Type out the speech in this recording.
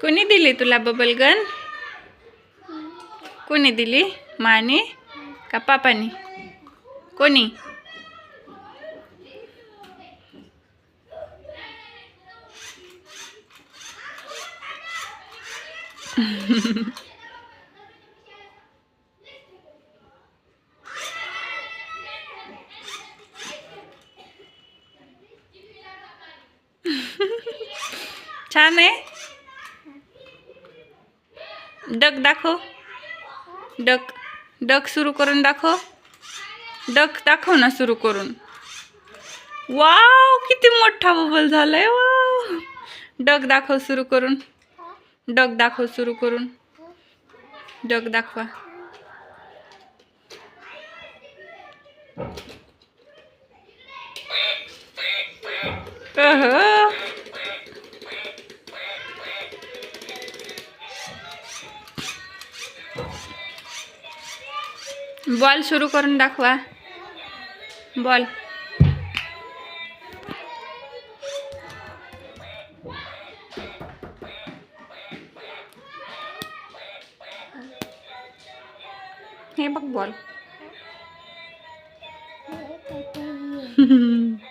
कोणी दिली तुला बबल गन कोणी दिली? माने का पापानी? कोणी? छान आहे? डक दाखव. डक. डक सुरू करून दाखव. डक दाखव ना सुरू करून. वाव किती मोठा बबल झालाय वाव. डक दाखव सुरू करून. डक दाखव सुरू करून. डक दाखवा. अहं. बॉल सुरू करून दाखवा. बॉल. हे बघ बॉल.